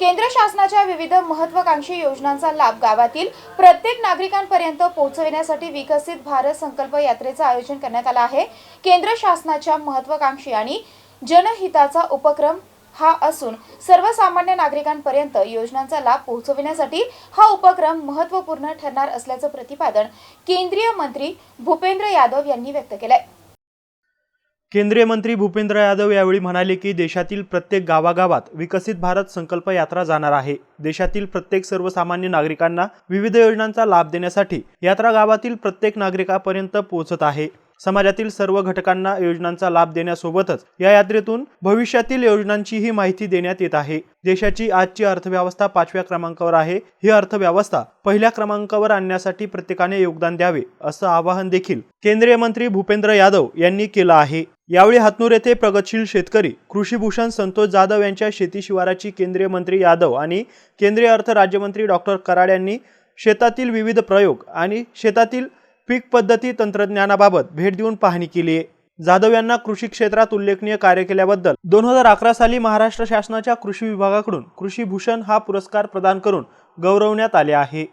केंद्र शासनाच्या विविध महत्वाकांक्षी योजनांचा लाभ गावातील प्रत्येक नागरिकांपर्यंत पोहोचविण्यासाठी विकसित भारत संकल्प यात्रेचं आयोजन करण्यात आलं आहे. केंद्र शासनाच्या महत्वाकांक्षी आणि जनहिताचा उपक्रम हा असून सर्वसामान्य नागरिकांपर्यंत योजनांचा लाभ पोहोचविण्यासाठी हा उपक्रम महत्त्वपूर्ण ठरणार असल्याचं प्रतिपादन केंद्रीय मंत्री भूपेंद्र यादव यांनी व्यक्त केलंय. केंद्रीय मंत्री भूपेंद्र यादव यावेळी म्हणाले की देशातील प्रत्येक गावागावात विकसित भारत संकल्प यात्रा जाणार आहे. देशातील प्रत्येक सर्वसामान्य नागरिकांना विविध योजनांचा लाभ देण्यासाठी यात्रा गावातील प्रत्येक नागरिकापर्यंत पोहोचत आहे. समाजातील सर्व घटकांना योजनांचा लाभ देण्यासोबतच या यात्रेतून भविष्यातील योजनांचीही माहिती देण्यात येत आहे. देशाची आजची अर्थव्यवस्था पाचव्या क्रमांकावर आहे. ही अर्थव्यवस्था पहिल्या क्रमांकावर आणण्यासाठी प्रत्येकाने योगदान द्यावे असं आवाहन देखील केंद्रीय मंत्री भूपेंद्र यादव यांनी केलं आहे. यावेळी हातनूर येथे प्रगतशील शेतकरी कृषीभूषण संतोष जाधव यांच्या शेती शिवाराची केंद्रीय मंत्री यादव आणि केंद्रीय अर्थ राज्यमंत्री डॉक्टर कराड यांनी शेतातील विविध प्रयोग आणि शेतातील पीक पद्धती तंत्रज्ञानाबाबत भेट देऊन पाहणी केली आहे. जाधव यांना कृषी क्षेत्रात उल्लेखनीय कार्य केल्याबद्दल दोन हजार अकरा साली महाराष्ट्र शासनाच्या कृषी विभागाकडून कृषी भूषण हा पुरस्कार प्रदान करून गौरवण्यात आले आहे.